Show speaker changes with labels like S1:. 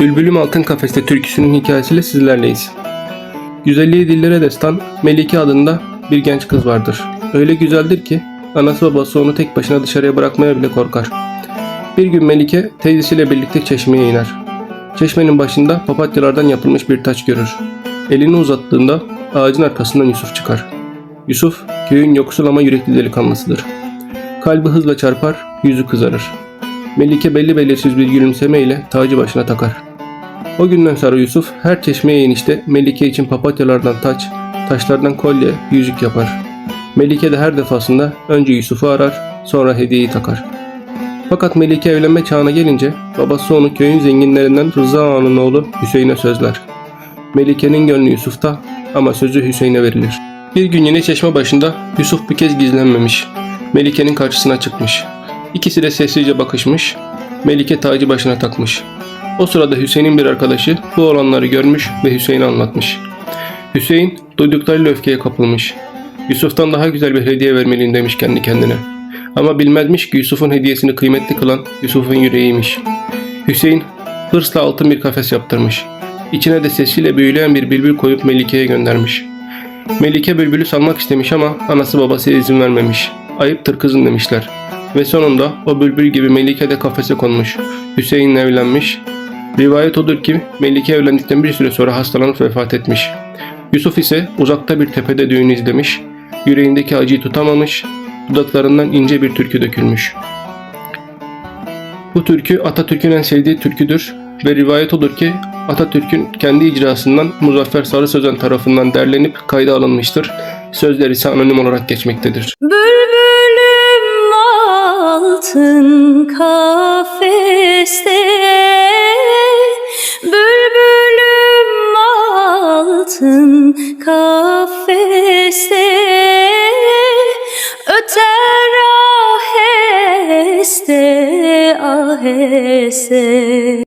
S1: Bülbülüm Altın Kafeste türküsünün hikayesiyle sizlerleyiz. Güzelliği dillere destan Melike adında bir genç kız vardır. Öyle güzeldir ki anası babası onu tek başına dışarıya bırakmaya bile korkar. Bir gün Melike teyzesiyle birlikte çeşmeye iner. Çeşmenin başında papatyalardan yapılmış bir taç görür. Elini uzattığında ağacın arkasından Yusuf çıkar. Yusuf köyün yoksul ama yürekli delikanlısıdır. Kalbi hızla çarpar, yüzü kızarır. Melike belli belirsiz bir gülümsemeyle tacı başına takar. O günden sonra Yusuf her çeşmeye inişte Melike için papatyalardan taç, taşlardan kolye, yüzük yapar. Melike de her defasında önce Yusuf'u arar, sonra hediyeyi takar. Fakat Melike evlenme çağına gelince babası onu köyün zenginlerinden Rıza Ağa'nın oğlu Hüseyin'e sözler. Melike'nin gönlü Yusuf'ta ama sözü Hüseyin'e verilir. Bir gün yine çeşme başında Yusuf bir kez gizlenmemiş. Melike'nin karşısına çıkmış. İkisi de sessizce bakışmış. Melike tacı başına takmış. O sırada Hüseyin'in bir arkadaşı bu olanları görmüş ve Hüseyin'e anlatmış. Hüseyin duyduklarıyla öfkeye kapılmış. Yusuf'tan daha güzel bir hediye vermeliyim demiş kendi kendine. Ama bilmezmiş ki Yusuf'un hediyesini kıymetli kılan Yusuf'un yüreğiymiş. Hüseyin hırsla altın bir kafes yaptırmış. İçine de sesiyle büyüleyen bir bülbül koyup Melike'ye göndermiş. Melike bülbülü salmak istemiş ama anası babası izin vermemiş. Ayıptır kızın demişler. Ve sonunda o bülbül gibi Melike de kafese konmuş. Hüseyin'le evlenmiş. Rivayet odur ki Melike evlendikten bir süre sonra hastalanıp vefat etmiş. Yusuf ise uzakta bir tepede düğünü izlemiş. Yüreğindeki acıyı tutamamış. Dudaklarından ince bir türkü dökülmüş. Bu türkü Atatürk'ün en sevdiği türküdür ve rivayet odur ki Atatürk'ün kendi icrasından Muzaffer Sarı Sözen tarafından derlenip kayda alınmıştır. Sözler ise anonim olarak geçmektedir.
S2: Bülbülüm altın kafeste Bülbülüm altın kafeste. Öter aheste aheste